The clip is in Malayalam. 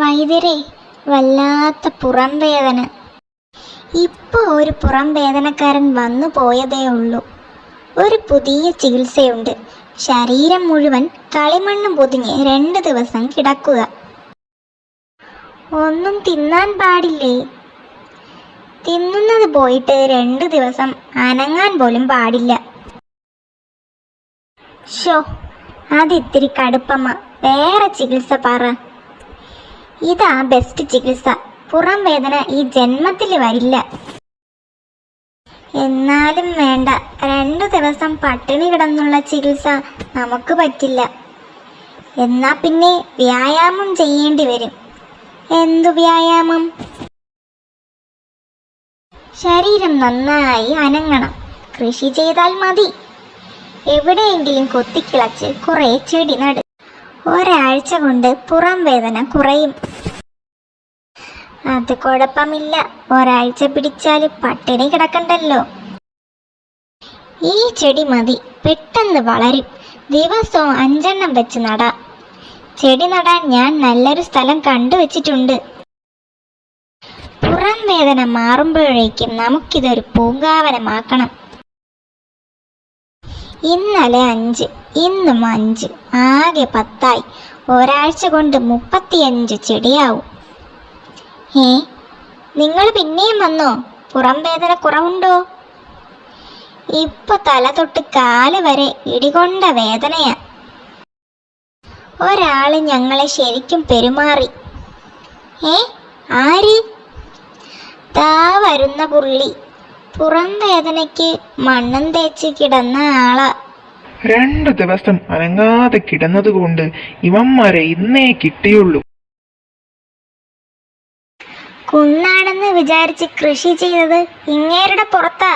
വൈദ്യരെ വല്ലാത്ത പുറം വേദന ഇപ്പൊ ഒരു പുറം വേദനക്കാരൻ വന്നു പോയതേ ഉള്ളൂ. ഒരു പുതിയ ചികിത്സയുണ്ട്. ശരീരം മുഴുവൻ കളിമണ്ണ് പൊതിഞ്ഞ് രണ്ട് ദിവസം കിടക്കുക. ഒന്നും തിന്നാൻ പാടില്ലേ? തിന്നുന്നത് പോയിട്ട് രണ്ട് ദിവസം അനങ്ങാൻ പോലും പാടില്ല. ഷോ അതിത്തിരി കടുപ്പമ്മ വേറെ ചികിത്സ പറ. ഇതാ ബെസ്റ്റ് ചികിത്സ. പുറം വേദന ഈ ജന്മത്തിൽ വരില്ല. എന്നാലും വേണ്ട. രണ്ടു ദിവസം പട്ടിണി കിടന്നുള്ള ചികിത്സ നമുക്ക് പറ്റില്ല. എന്നാ പിന്നെ വ്യായാമം ചെയ്യേണ്ടി വരും. എന്തു വ്യായാമം? ശരീരം നന്നായി അനങ്ങണം. കൃഷി ചെയ്താൽ മതി. എവിടെയെങ്കിലും കൊത്തിക്കിളച്ച് കുറേ ചെടി നട് ഒരാഴ്ച കൊണ്ട് പുറം വേദന കുറയും. അത് കുഴപ്പമില്ല. ഒരാഴ്ച പിടിച്ചാൽ പട്ടിണി കിടക്കണ്ടല്ലോ. ഈ ചെടി മതി. പെട്ടെന്ന് വളരും. ദിവസവും അഞ്ചെണ്ണം വെച്ച് നടാം. ചെടി നടാൻ ഞാൻ നല്ലൊരു സ്ഥലം കണ്ടുവച്ചിട്ടുണ്ട്. പുറം വേദന മാറുമ്പോഴേക്കും നമുക്കിതൊരു പൂങ്കാവനമാക്കണം. ഇന്നലെ അഞ്ച് ഇന്നും അഞ്ച് ആകെ പത്തായി. ഒരാഴ്ച കൊണ്ട് മുപ്പത്തിയഞ്ച് ചെടിയാവും. ഏ നിങ്ങൾ പിന്നെയും വന്നോ? പുറം വേദന കുറവുണ്ടോ? ഇപ്പൊ തല തൊട്ട് കാൽ വരെ ഇടികൊണ്ട വേദനയാ. ഒരാൾ ഞങ്ങളെ ശരിക്കും പെരുമാറി. ഏ ആര്? താ വരുന്ന പുള്ളി. പുറം വേദനയ്ക്ക് മണ്ണും തേച്ച് കിടന്ന ആളാ. രണ്ടു ദിവസം അനങ്ങാതെ കിടന്നതുകൊണ്ട് ഇവന്മാരെ ഇന്നേ കിട്ടിയുള്ളൂ. കുന്നാണെന്ന് വിചാരിച്ച് കൃഷി ചെയ്തത് ഇങ്ങേരുടെ പുറത്താ.